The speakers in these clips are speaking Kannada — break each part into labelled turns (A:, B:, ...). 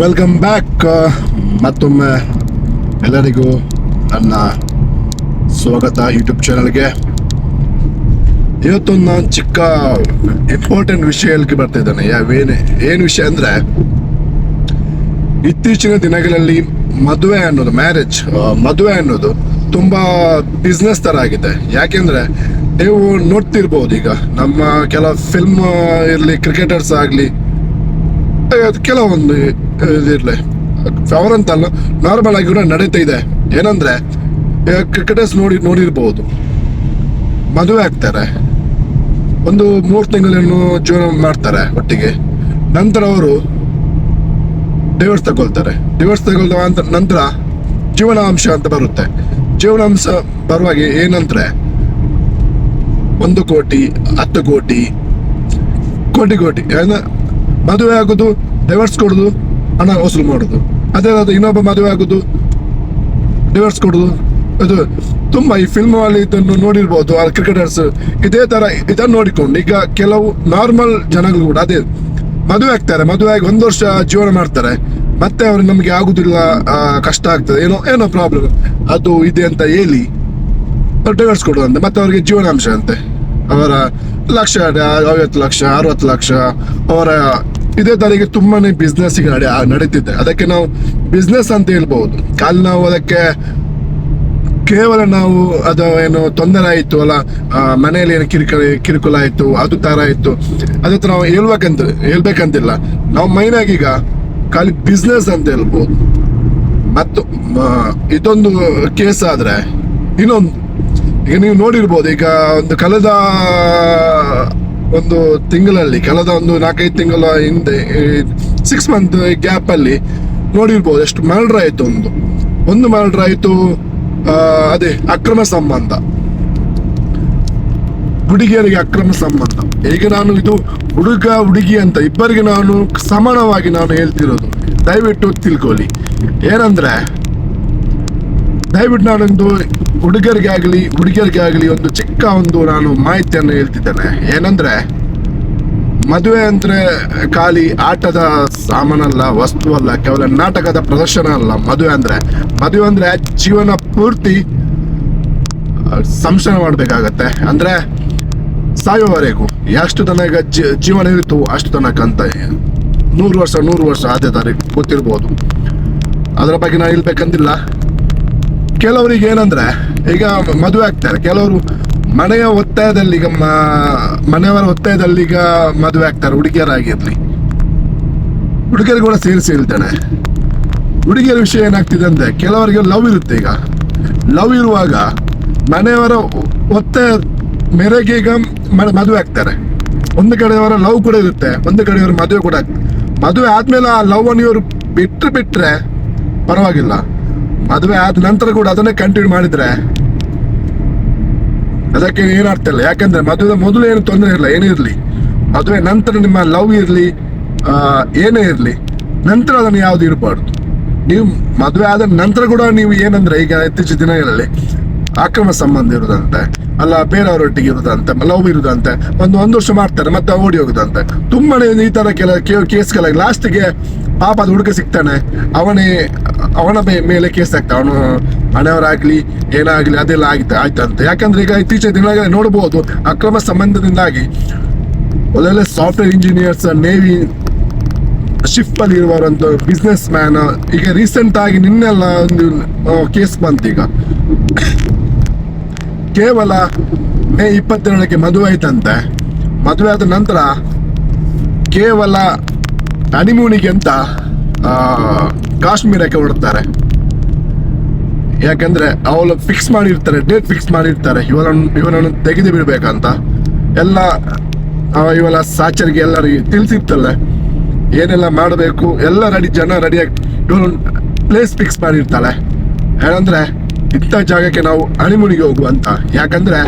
A: ವೆಲ್ಕಮ್ ಬ್ಯಾಕ್ ಮತ್ತೊಮ್ಮೆ ಎಲ್ಲರಿಗೂ ನನ್ನ ಸ್ವಾಗತ ಯೂಟ್ಯೂಬ್ ಚಾನಲ್ಗೆ ಇವತ್ತೊಂದು ನಾನು ಚಿಕ್ಕ ಇಂಪಾರ್ಟೆಂಟ್ ವಿಷಯ ಹೇಳಿಕೆ ಬರ್ತಿದ್ದಾನೆ ಯಾವೇನು ಏನು ವಿಷಯ ಅಂದರೆ, ಇತ್ತೀಚಿನ ದಿನಗಳಲ್ಲಿ ಮದುವೆ ಅನ್ನೋದು ಮ್ಯಾರೇಜ್ ಮದುವೆ ಅನ್ನೋದು ತುಂಬ ಬಿಸ್ನೆಸ್ ಥರ ಆಗಿದೆ. ಯಾಕೆಂದರೆ, ನೀವು ನೋಡ್ತಿರ್ಬೋದು ಈಗ ನಮ್ಮ ಕೆಲವು ಫಿಲ್ಮ್ ಇರಲಿ ಕ್ರಿಕೆಟರ್ಸ್ ಆಗಲಿ ಕೆಲವೊಂದು ಇದಿರಲಿ. ಅವರಂತಲ್ಲ ನಾರ್ಮಲ್ ಆಗಿ ಕೂಡ ನಡೀತಾ ಇದೆ. ಏನಂದ್ರೆ ಕ್ರಿಕೆಟರ್ಸ್ ನೋಡಿ, ನೋಡಿರ್ಬೋದು. ಮದುವೆ ಆಗ್ತಾರೆ. ಒಂದು ಮೂರು ತಿಂಗಳನ್ನು ಜೀವನ ಮಾಡ್ತಾರೆ ಒಟ್ಟಿಗೆ. ನಂತರ ಅವರು ಡಿವೋರ್ಸ್ ತಗೊಳ್ತಾರೆ. ಡಿವೋರ್ಸ್ ತಗೊಳ್ದ ನಂತರ ಜೀವನಾಂಶ ಅಂತ ಬರುತ್ತೆ. ಜೀವನಾಂಶ ಬರುವಾಗ ಏನಂದ್ರೆ, ಒಂದು ಕೋಟಿ, ಹತ್ತು ಕೋಟಿ ಕೋಟಿ ಕೋಟಿ. ಮದುವೆ ಆಗೋದು ಡೈವರ್ಸ್ ಕೊಡೋದು, ಹಣ ವಸೂಲು ಮಾಡೋದು. ಅದೇ ಅದು ಇನ್ನೊಬ್ಬ ಮದುವೆ ಆಗೋದು ಡೈವರ್ಸ್ ಕೊಡೋದು. ಅದು ತುಂಬ ಈ ಫಿಲ್ಮ್ ಅಲ್ಲಿ ಇದನ್ನು ನೋಡಿರ್ಬೋದು, ಆ ಕ್ರಿಕೆಟರ್ಸ್ ಇದೇ ತರ ಇದನ್ನು ನೋಡಿಕೊಂಡು, ಈಗ ಕೆಲವು ನಾರ್ಮಲ್ ಜನಗಳು ಕೂಡ ಅದೇ ಮದುವೆ ಆಗ್ತಾರೆ, ಮದುವೆ ಆಗಿ ಒಂದು ವರ್ಷ ಜೀವನ ಮಾಡ್ತಾರೆ. ಮತ್ತೆ ಅವ್ರಿಗೆ ನಮಗೆ ಆಗುದಿಲ್ಲ ಕಷ್ಟ ಆಗ್ತದೆ, ಏನೋ ಏನೋ ಪ್ರಾಬ್ಲಮ್ ಅದು ಇದೆ ಅಂತ ಹೇಳಿ ಡೈವರ್ಸ್ ಕೊಡುವಂತೆ ಮತ್ತೆ ಅವರಿಗೆ ಜೀವನಾಂಶ ಅಂತೆ. ಅವರ ಲಕ್ಷ ಐವತ್ತು ಲಕ್ಷ, ಅರವತ್ತು ಲಕ್ಷ, ಅವರ ಇದೇ ತರಗೆ ತುಂಬಾನೇ ಬಿಸ್ನೆಸ್ ನಡೆ, ನಡೀತಿದೆ. ಅದಕ್ಕೆ ನಾವು ಬಿಸ್ನೆಸ್ ಅಂತ ಹೇಳ್ಬಹುದು ಅಲ್ಲಿ ನಾವು ಅದಕ್ಕೆ ಕೇವಲ ನಾವು ಅದು ಏನು ತೊಂದರೆ ಆಯಿತು ಅಲ್ಲ ಮನೆಯಲ್ಲಿ ಏನು ಕಿರಿಕುಳ ಕಿರುಕುಳ ಆಯಿತು, ಅದು ತರ ಆಯಿತು. ಅದಕ್ಕೆ ನಾವು ಹೇಳ್ಬೇಕಂತ ಹೇಳ್ಬೇಕಂತಿಲ್ಲ ನಾವು ಮೈನ್ ಆಗಿ ಈಗ ಖಾಲಿ ಬಿಸ್ನೆಸ್ ಅಂತ ಹೇಳ್ಬೋದು. ಮತ್ತು ಇದೊಂದು ಕೇಸ್ ಆದರೆ ಇನ್ನೊಂದು. ಈಗ ನೀವು ನೋಡಿರ್ಬೋದು, ಈಗ ಒಂದು ಕಳೆದ ಒಂದು ತಿಂಗಳಲ್ಲಿ, ಕಳೆದ ಒಂದು ನಾಲ್ಕೈದು ತಿಂಗಳ ಹಿಂದೆ ಸಿಕ್ಸ್ ಮಂತ್ ಗ್ಯಾಪ್ ಅಲ್ಲಿ ನೋಡಿರ್ಬೋದು, ಎಷ್ಟು ಮರ್ಡರ್ ಆಯ್ತು ಒಂದು. ಒಂದು ಮರ್ಡರ್ ಆಯ್ತು ಅದೇ ಅಕ್ರಮ ಸಂಬಂಧ. ಹುಡುಗಿಯರಿಗೆ ಅಕ್ರಮ ಸಂಬಂಧ. ಈಗ ನಾನು ಇದು ಹುಡುಗ, ಹುಡುಗಿ ಅಂತ ಇಬ್ಬರಿಗೆ ನಾನು ಸಮಾನವಾಗಿ ನಾನು ಹೇಳ್ತಿರೋದು. ದಯವಿಟ್ಟು ತಿಳ್ಕೊಳ್ಳಿ. ಏನಂದ್ರೆ ದಯವಿಟ್ಟು ನಾನೊಂದು ಹುಡುಗರಿಗೆ ಆಗಲಿ ಹುಡುಗಿಯರಿಗೆ ಆಗಲಿ ಒಂದು ಚಿಕ್ಕ ಒಂದು ನಾನು ಮಾಹಿತಿಯನ್ನು ಹೇಳ್ತಿದ್ದೇನೆ. ಏನಂದ್ರೆ, ಮದುವೆ ಅಂದರೆ ಖಾಲಿ ಆಟದ ಸಾಮಾನಲ್ಲ ವಸ್ತು ಅಲ್ಲ ಕೇವಲ ನಾಟಕದ ಪ್ರದರ್ಶನ ಅಲ್ಲ. ಮದುವೆ ಅಂದರೆ ಮದುವೆ ಅಂದರೆ ಜೀವನ ಪೂರ್ತಿ ಸಂಶಯ ಮಾಡ್ಬೇಕಾಗತ್ತೆ. ಅಂದ್ರೆ ಸಾಯೋವರೆಗೂ ಎಷ್ಟು ತನಕ ಜೀವನ ಇರುತ್ತೋ ಅಷ್ಟು ತನಕ ಅಂತ ನೂರು ವರ್ಷ ನೂರು ವರ್ಷ ಅದೇ ತಾರೀಕು ಗೊತ್ತಿರ್ಬೋದು. ಅದರ ಬಗ್ಗೆ ನಾನು ಹೇಳ್ಬೇಕಂತಿಲ್ಲ ಕೆಲವರಿಗೆ ಏನಂದ್ರೆ, ಈಗ ಮದುವೆ ಆಗ್ತಾರೆ. ಕೆಲವರು ಮನೆಯ ಒತ್ತಾಯದಲ್ಲಿ ಈಗ ಮನೆಯವರ ಒತ್ತಾಯದಲ್ಲಿ ಈಗ ಮದುವೆ ಆಗ್ತಾರೆ, ಹುಡುಗಿಯರಾಗಿರ್ಲಿ. ಹುಡುಗಿಯರು ಕೂಡ ಸೇರಿಸಿ ಹೇಳ್ತಾನೆ ಹುಡುಗಿಯರ ವಿಷಯ ಏನಾಗ್ತಿದೆ ಅಂದ್ರೆ, ಕೆಲವರಿಗೆ ಲವ್ ಇರುತ್ತೆ ಈಗ. ಲವ್ ಇರುವಾಗ ಮನೆಯವರ ಒತ್ತಾಯ ಮೇರೆಗೆ ಈಗ ಮದುವೆ ಆಗ್ತಾರೆ. ಒಂದು ಕಡೆಯವರ ಲವ್ ಕೂಡ ಇರುತ್ತೆ, ಒಂದು ಕಡೆಯವರ ಮದುವೆ ಕೂಡ ಮದುವೆ ಆದ್ಮೇಲೆ ಆ ಲವ್ ಅನ್ನು ಇವರು ಬಿಟ್ಟರೆ ಬಿಟ್ಟರೆ ಪರವಾಗಿಲ್ಲ. ಮದುವೆ ಆದ ನಂತರ ಕೂಡ ಅದನ್ನೇ ಕಂಟಿನ್ಯೂ ಮಾಡಿದ್ರೆ ಅದಕ್ಕೆ ಏನಾಗ್ತಾ ಇಲ್ಲ. ಯಾಕಂದ್ರೆ ಮದುವೆ ಮೊದಲು ಏನು ತೊಂದರೆ ಇಲ್ಲ ಏನೇ ಇರಲಿ. ಮದುವೆ ನಂತರ ನಿಮ್ಮ ಲವ್ ಇರಲಿ ಏನೇ ಇರಲಿ, ನಂತರ ಅದನ್ನು ಯಾವ್ದು ಇರಬಾರ್ದು ನೀವು ಮದುವೆ ಆದ ನಂತರ ಕೂಡ ನೀವು ಏನಂದ್ರೆ ಈಗ ಇತ್ತೀಚಿನ ದಿನಗಳಲ್ಲಿ ಅಕ್ರಮ ಸಂಬಂಧ ಇರುದಂತೆ ಅಲ್ಲ ಬೇರೆಯವರೊಟ್ಟಿಗೆ ಇರುದಂತೆ ಲವ್ ಇರುದಂತೆ ಒಂದು ಒಂದು ವರ್ಷ ಮಾಡ್ತಾರೆ, ಮತ್ತೆ ಓಡಿ ಹೋಗುದಂತೆ. ತುಂಬಾನೇ ಈ ತರ ಕೆಲ ಕೇಸ್ಗಳ, ಲಾಸ್ಟ್ಗೆ ಪಾಪ ಅದು ಹುಡುಗ ಸಿಗ್ತಾನೆ, ಅವನೇ, ಅವನ ಮೇಲೆ ಕೇಸ್ ಆಗ್ತಾ, ಅವನು ಹಣೆಯವರಾಗ್ಲಿ, ಏನಾಗ್ಲಿ, ಅದೆಲ್ಲ ಆಯ್ತು, ಆಯ್ತಂತೆ. ಯಾಕಂದ್ರೆ ಈಗ ಇತ್ತೀಚಿನ ದಿನಗಳಲ್ಲಿ ನೋಡಬಹುದು ಅಕ್ರಮ ಸಂಬಂಧದಿಂದಾಗಿ ಒಳ್ಳೊಳ್ಳೆ ಸಾಫ್ಟ್ವೇರ್ ಇಂಜಿನಿಯರ್ಸ್, ನೇವಿ ಶಿಫ್ಟ್ ಅಲ್ಲಿ ಇರುವಂತ ಬಿಸ್ನೆಸ್ ಮ್ಯಾನ್ ಈಗ ರೀಸೆಂಟ್ ಆಗಿ ನಿನ್ನೆಲ್ಲ ಒಂದು ಕೇಸ್ ಬಂತು ಈಗ. ಕೇವಲ ಮೇ ಇಪ್ಪತ್ತೆರಡಕ್ಕೆ ಮದುವೆ ಆಯ್ತಂತೆ. ಮದುವೆ ಆದ ನಂತರ ಕೇವಲ ಹನಿಮೂನಿಗೆ ಅಂತ ಕಾಶ್ಮೀರಕ್ಕೆ ಹೊರಡ್ತಾರೆ. ಯಾಕಂದ್ರೆ ಅವಳು ಫಿಕ್ಸ್ ಮಾಡಿರ್ತಾರೆ ಡೇಟ್ ಫಿಕ್ಸ್ ಮಾಡಿರ್ತಾರೆ. ಇವನನ್ನು ಇವನನ್ನು ತೆಗೆದು ಬಿಡಬೇಕಂತ. ಎಲ್ಲ ಇವಳ ಸಾಚರಿಗೆ ಎಲ್ಲರಿಗೆ ತಿಳಿಸಿರ್ತಲ್ಲ ಏನೆಲ್ಲ ಮಾಡಬೇಕು? ಎಲ್ಲ ರೆಡಿ ಜನ ರೆಡಿಯಾಗಿ ಇವನು ಪ್ಲೇಸ್ ಫಿಕ್ಸ್ ಮಾಡಿರ್ತಾಳೆ. ಏನಂದ್ರೆ ಇಂಥ ಜಾಗಕ್ಕೆ ನಾವು ಅಣಿಮುಣಿಗೆ ಹೋಗುವ ಅಂತ ಯಾಕಂದ್ರೆ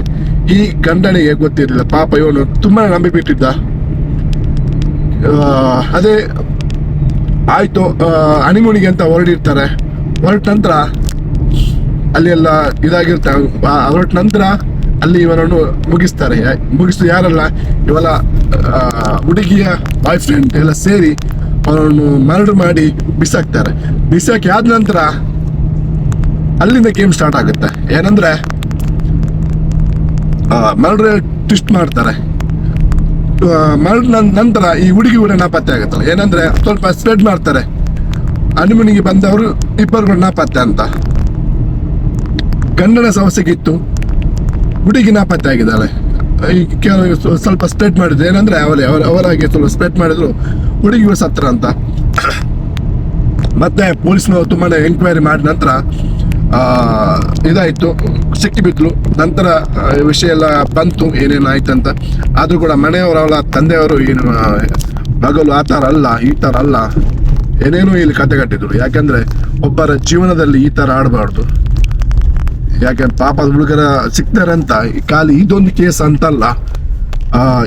A: ಈ ಗಂಡನಿಗೆ ಗೊತ್ತಿರಲಿಲ್ಲ. ಪಾಪ ಇವನು ತುಂಬಾ ನಂಬಿ ಬಿಟ್ಟಿದ್ದ ಅದೇ ಆಯ್ತು ಅಣಿಮುಣಿಗೆ ಅಂತ ಹೊರಡಿರ್ತಾರೆ ಹೊರಟ ನಂತರ ಅಲ್ಲಿ ಎಲ್ಲ ಇದಾಗಿರ್ತಾರೆ ಹೊರಟ ನಂತರ ಅಲ್ಲಿ ಇವನನ್ನು ಮುಗಿಸ್ತಾರೆ. ಮುಗಿಸ್ತು ಮುಗಿಸಿ ಯಾರಲ್ಲ? ಇವಳ ಹುಡುಗಿಯ ಬಾಯ್ ಫ್ರೆಂಡ್ ಎಲ್ಲ ಸೇರಿ ಅವನನ್ನು ಮರ್ಡರ್ ಮಾಡಿ ಬಿಸಾಕ್ತಾರೆ. ಬಿಸಾಕಿ ಆದ ನಂತರ ಅಲ್ಲಿಂದ ಗೇಮ್ ಸ್ಟಾರ್ಟ್ ಆಗುತ್ತೆ. ಏನಂದ್ರೆ ಮರ್ಡರ್ ಟ್ವಿಸ್ಟ್ ಮಾಡ್ತಾರೆ. ಮರ್ಡ್ ನಂತರ ಈ ಹುಡುಗಿ ಕೂಡ ನಾಪತ್ತೆ ಆಗುತ್ತಲ್ಲ. ಏನಂದ್ರೆ, ಸ್ವಲ್ಪ ಸ್ಪ್ರೆಡ್ ಮಾಡ್ತಾರೆ. ಅನುಮನಿಗೆ ಬಂದವರು ಇಬ್ಬರು ಕೂಡ ನಾಪತ್ತೆ ಅಂತ. ಗಂಡನ ಸಮಸ್ಯೆಗಿತ್ತು ಹುಡುಗಿ ನಾಪತ್ತೆ ಆಗಿದ್ದಾಳೆ. ಈ ಕೆಲವು ಸ್ವ- ಸ್ವಲ್ಪ ಸ್ಪ್ರೆಡ್ ಮಾಡಿದ್ರು. ಏನಂದ್ರೆ ಅವರೇ, ಅವರ ಅವರಾಗೆ ಸ್ವಲ್ಪ ಸ್ಪ್ರೆಡ್ ಮಾಡಿದ್ರು. ಹುಡುಗಿ ಸತ್ರ ಅಂತ. ಮತ್ತೆ ಪೊಲೀಸ್ನವರು ತುಂಬಾ ಎಂಕ್ವೈರಿ ಮಾಡಿದ ನಂತರ ಇದಾಯ್ತು. ಸಿಕ್ಕಿಬಿದ್ಲು ನಂತರ ಆ, ವಿಷಯ ಎಲ್ಲ ಬಂತು. ಏನೇನು ಅಂತ ಆದರೂ ಕೂಡ ಮನೆಯವರು ಅವಳ ತಂದೆಯವರು ಏನು ಮಗಲು ಆ ಥರ ಅಲ್ಲ ಈ ಥರ ಅಲ್ಲ. ಏನೇನೋ ಇಲ್ಲಿ ಕತೆ ಕಟ್ಟಿದ್ರು. ಯಾಕೆಂದರೆ ಒಬ್ಬರ ಜೀವನದಲ್ಲಿ ಈ ಥರ ಆಡಬಾರ್ದು. ಯಾಕೆ ಪಾಪದ ಹುಡುಗರ ಸಿಗ್ತಾರೆ ಅಂತ ಖಾಲಿ ಇದೊಂದು ಕೇಸ್ ಅಂತಲ್ಲ.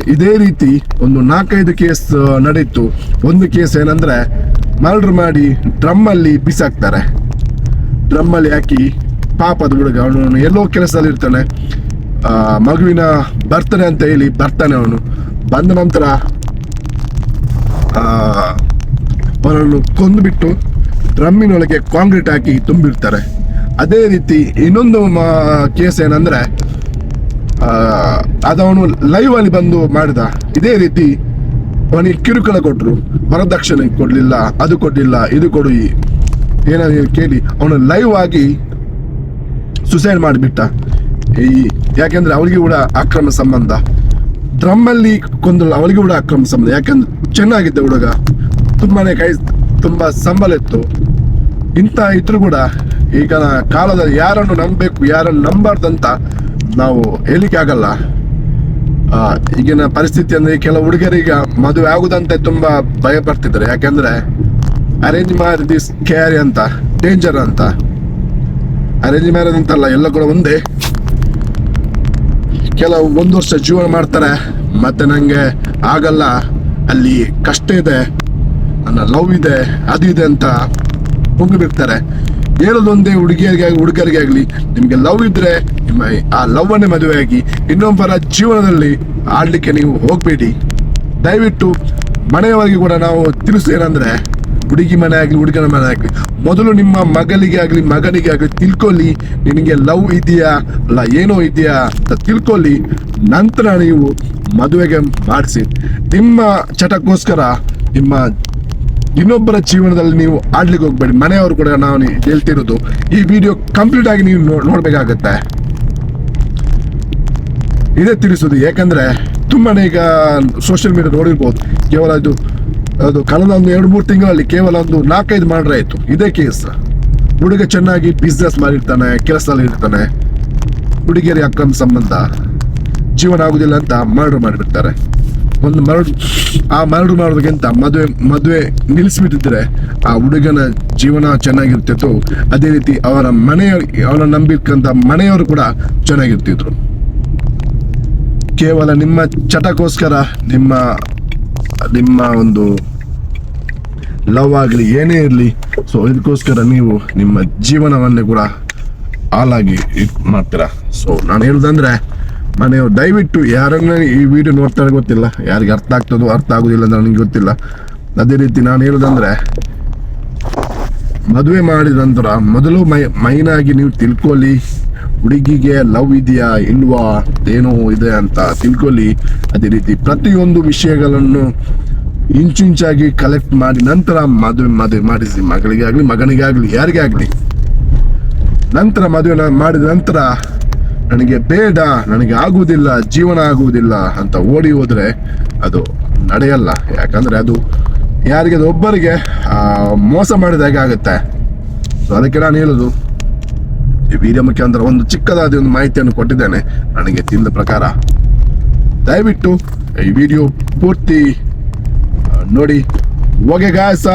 A: ಇದೇ ರೀತಿ ಒಂದು ನಾಲ್ಕೈದು ಕೇಸ್ ನಡೀತು. ಒಂದು ಕೇಸ್ ಏನಂದರೆ ಮರ್ಡ್ರ್ ಮಾಡಿ ಡ್ರಮ್ ಅಲ್ಲಿ ಬಿಸಾಕ್ತಾರೆ. ಡ್ರಮ್ ಅಲ್ಲಿ ಹಾಕಿ ಪಾಪದ ಹುಡುಗ ಅವನು ಎಲ್ಲೋ ಕೆಲಸದಲ್ಲಿ ಇರ್ತಾನೆ. ಮಗುವಿನ ಬರ್ತಾನೆ ಅಂತ ಹೇಳಿ ಬರ್ತಾನೆ ಅವನು. ಬಂದ ನಂತರ ಅವನನ್ನು ಕೊಂದುಬಿಟ್ಟು ಡ್ರಮ್ಮಿನೊಳಗೆ ಕಾಂಕ್ರೀಟ್ ಹಾಕಿ ತುಂಬಿರ್ತಾರೆ ಅದೇ ರೀತಿ ಇನ್ನೊಂದು ಕೇಸ್ ಏನಂದ್ರೆ ಅದವನು ಲೈವಲ್ಲಿ ಬಂದು ಮಾಡಿದ. ಇದೇ ರೀತಿ ಅವನಿಗೆ ಕಿರುಕುಳ ಕೊಟ್ಟರು ವರದಕ್ಷಿಣೆ ಕೊಡಲಿಲ್ಲ, ಅದು ಕೊಡ್ಲಿಲ್ಲ, ಇದು ಕೊಡು ಏನಾದ್ರು ಕೇಳಿ, ಅವನು ಲೈವ್ ಆಗಿ ಸುಸೈಡ್ ಮಾಡಿಬಿಟ್ಟ. ಈ, ಯಾಕೆಂದ್ರೆ ಅವಳಿಗೆ ಕೂಡ ಅಕ್ರಮ ಸಂಬಂಧ. ಡ್ರಮ್ ಅಲ್ಲಿ ಕೊಂದಳು ಅವಳಿಗೆ ಕೂಡ ಅಕ್ರಮ ಸಂಬಂಧ. ಯಾಕೆಂದ್ರೆ ಚೆನ್ನಾಗಿದ್ದ ಹುಡುಗ. ತುಂಬಾನೇ ಕೈ, ತುಂಬಾ ಸಂಬಳ ಇತ್ತು. ಇಂಥ ಇದ್ರು ಕೂಡ ಈಗ ಕಾಲದಲ್ಲಿ ಯಾರನ್ನು ನಂಬಬೇಕು, ಯಾರನ್ನು ನಂಬಾರ್ದಂತ ನಾವು ಹೇಳಲಿಕ್ಕೆ ಆಗಲ್ಲ. ಈಗಿನ ಪರಿಸ್ಥಿತಿ ಅಂದರೆ ಕೆಲವು ಹುಡುಗರಿಗೆ ಮದುವೆ ಆಗುದಂತೆ ತುಂಬಾ ಭಯ ಪಡ್ತಿದ್ದಾರೆ. ಯಾಕಂದ್ರೆ ಅರೇಂಜ್ ಮ್ಯಾರೇಜ್ ಕ್ಯಾರಿ ಅಂತ ಡೇಂಜರ್ ಅಂತ. ಅರೇಂಜ್ ಮ್ಯಾರೇಜ್ ಎಲ್ಲ ಕೂಡ ಒಂದೇ. ಕೆಲವು ಒಂದು ವರ್ಷ ಜೀವನ ಮಾಡ್ತಾರೆ, ಮತ್ತೆ ನಂಗೆ ಆಗಲ್ಲ. ಅಲ್ಲಿ ಕಷ್ಟ ಇದೆ, ನನ್ನ ಲವ್ ಇದೆ, ಅದು ಇದೆ ಅಂತ ಹೋಗಿ ಬಿಡ್ತಾರೆ. ಹೇಳೋದೊಂದೇ ಹುಡುಗಿಯರಿಗೆ ಹುಡುಗರಿಗೆ ಆಗಲಿ, ನಿಮಗೆ ಲವ್ ಇದ್ರೆ ನಿಮ್ಮ ಆ ಲವ್ ಅನ್ನೇ ಮದುವೆ ಆಗಿ ಇನ್ನೊಬ್ಬರ ಜೀವನದಲ್ಲಿ ಆಡಲಿಕ್ಕೆ ನೀವು ಹೋಗಬೇಡಿ. ದಯವಿಟ್ಟು ಮನೆಯವರಿಗೆ ಕೂಡ ನಾವು ತಿಳಿಸು ಏನಂದ್ರೆ ಹುಡುಗಿ ಮನೆ ಆಗಲಿ, ಹುಡುಗನ ಮನೆ ಆಗಲಿ, ಮೊದಲು ನಿಮ್ಮ ಮಗಳಿಗೆ ಆಗಲಿ, ಮಗನಿಗೆ ಆಗಲಿ ತಿಳ್ಕೊಳ್ಳಿ, ನಿನಗೆ ಲವ್ ಇದೆಯಾ? ಅಲ್ಲ, ಏನೋ ಇದೆಯಾ ಅಂತ ತಿಳ್ಕೊಳ್ಳಿ. ನಂತರ ನೀವು ಮದುವೆಗೆ ಮಾಡಿಸಿ. ನಿಮ್ಮ ಚಟಕ್ಕೋಸ್ಕರ ನಿಮ್ಮ ಇನ್ನೊಬ್ಬರ ಜೀವನದಲ್ಲಿ ನೀವು ಆಡ್ಲಿಕ್ಕೆ ಹೋಗ್ಬೇಡಿ. ಮನೆಯವರು ಕೂಡ ನಾವು ಹೇಳ್ತಿರೋದು, ಈ ವಿಡಿಯೋ ಕಂಪ್ಲೀಟ್ ಆಗಿ ನೀವು ನೋಡ್ಬೇಕಾಗತ್ತೆ. ಇದೇ ತಿಳಿಸೋದು ಯಾಕಂದ್ರೆ ತುಂಬಾ ಈಗ ಸೋಷಿಯಲ್ ಮೀಡಿಯಾ ನೋಡಿರ್ಬೋದು. ಕೇವಲ ಇದು ಅದು ಕಳೆದ ಒಂದು ಎರಡು ಮೂರು ತಿಂಗಳಲ್ಲಿ ಕೇವಲ ಒಂದು ನಾಲ್ಕೈದು ಮಾಡ್ರೆ ಆಯಿತು. ಇದೇ ಕೇಸ್. ಹುಡುಗ ಚೆನ್ನಾಗಿ ಬಿಸ್ನೆಸ್ ಮಾಡಿರ್ತಾನೆ, ಕೆಲಸದಲ್ಲಿ ಇರ್ತಾನೆ. ಹುಡುಗಿಯರಿ ಅಕ್ರಮ ಸಂಬಂಧ. ಜೀವನ ಆಗುದಿಲ್ಲ ಅಂತ ಮರ್ಡರ್ ಮಾಡಿಬಿಡ್ತಾರೆ. ಒಂದು ಮರಡು, ಆ ಮರಡು ಮಾಡೋದಕ್ಕಿಂತ ಮದುವೆ ಮದುವೆ ನಿಲ್ಲಿಸ್ಬಿಟ್ಟಿದ್ರೆ ಆ ಹುಡುಗನ ಜೀವನ ಚೆನ್ನಾಗಿರ್ತಿತ್ತು. ಅದೇ ರೀತಿ ಅವರ ಮನೆಯ ಅವರ ನಂಬಿಕಂತ ಮನೆಯವರು ಕೂಡ ಚೆನ್ನಾಗಿರ್ತಿದ್ರು. ಕೇವಲ ನಿಮ್ಮ ಚಟಕ್ಕೋಸ್ಕರ, ನಿಮ್ಮ ನಿಮ್ಮ ಒಂದು ಲವ್ ಆಗಲಿ, ಏನೇ ಇರಲಿ ಸೊ ಇದಕ್ಕೋಸ್ಕರ ನೀವು ನಿಮ್ಮ ಜೀವನವನ್ನೇ ಕೂಡ ಹಾಲಾಗಿ ಇದು ಮಾಡ್ತೀರಾ? ಸೊ ನಾನು ಹೇಳುದಂದ್ರೆ, ಮನೆಯವ್ರು, ದಯವಿಟ್ಟು ಯಾರನ್ನ ಈ ವಿಡಿಯೋ ನೋಡ್ತಾರೆ ಗೊತ್ತಿಲ್ಲ. ಯಾರಿಗೆ ಅರ್ಥ ಆಗ್ತದೋ ಅರ್ಥ ಆಗೋದಿಲ್ಲ ಅಂದ್ರೆ ನನಗೆ ಗೊತ್ತಿಲ್ಲ. ಅದೇ ರೀತಿ ನಾನು ಹೇಳುದಂದ್ರೆ, ಮದುವೆ ಮಾಡಿದ ನಂತರ ಮೊದಲು ಮೈ, ಮೈನಾಗಿ ನೀವು ತಿಳ್ಕೊಳ್ಳಿ. ಹುಡುಗಿಗೆ ಲವ್ ಇದೆಯಾ ಇಲ್ವಾ, ಏನೋ ಇದೆ ಅಂತ ತಿಳ್ಕೊಳ್ಳಿ. ಅದೇ ರೀತಿ ಪ್ರತಿಯೊಂದು ವಿಷಯಗಳನ್ನು ಇಂಚುಂಚಾಗಿ ಕಲೆಕ್ಟ್ ಮಾಡಿ ನಂತರ ಮದುವೆ ಮದುವೆ ಮಾಡಿಸಿ. ಮಗಳಿಗೆ ಆಗಲಿ, ಮಗನಿಗೆ ಆಗಲಿ, ಯಾರಿಗೇ ಆಗಲಿ. ನಂತರ ಮದುವೆ ಮಾಡಿದ ನಂತರ ನನಗೆ ಬೇಡ, ನನಗೆ ಆಗುವುದಿಲ್ಲ, ಜೀವನ ಆಗುವುದಿಲ್ಲ ಅಂತ ಓಡಿ ಹೋದ್ರೆ ಅದು ನಡೆಯಲ್ಲ. ಯಾಕಂದ್ರೆ ಅದು ಯಾರಿಗೆ, ಅದು ಒಬ್ಬರಿಗೆ ಮೋಸ ಮಾಡಿದ ಹಾಗೆ ಆಗುತ್ತೆ. ಸೊ ಅದಕ್ಕೆ ನಾನು ಹೇಳುದು ಈ ವೀರ್ಯ ಮುಖಾಂತರ ಒಂದು ಚಿಕ್ಕದಾದ ಒಂದು ಮಾಹಿತಿಯನ್ನು ಕೊಟ್ಟಿದ್ದೇನೆ. ನನಗೆ ತಿಳಿದ ಪ್ರಕಾರ, ದಯವಿಟ್ಟು ಈ ವಿಡಿಯೋ ಪೂರ್ತಿ ನೋಡಿ. ಓಕೆ ಗಾಯಸ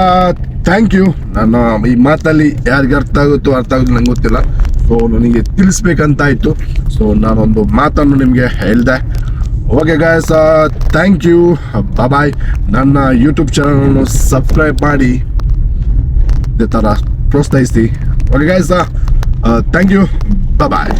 A: ಥ್ಯಾಂಕ್ ಯು ನನ್ನ ಈ ಮಾತಲ್ಲಿ ಯಾರಿಗೆ ಅರ್ಥ ಆಗುತ್ತೋ ಅರ್ಥ ಆಗುತ್ತೋ ನಂಗೆ ಗೊತ್ತಿಲ್ಲ. ಸೊ ನನಗೆ ತಿಳಿಸ್ಬೇಕಂತಾಯ್ತು. ಸೊ ನಾನೊಂದು ಮಾತನ್ನು ನಿಮಗೆ ಹೇಳಿದೆ. Okay guys thank you bye ನನ್ನ ಯೂಟ್ಯೂಬ್ ಚಾನಲನ್ನು ಸಬ್ಸ್ಕ್ರೈಬ್ ಮಾಡಿ. ಇದೇ ಥರ ಪ್ರೋತ್ಸಾಹಿಸಿ. Okay guys thank you bye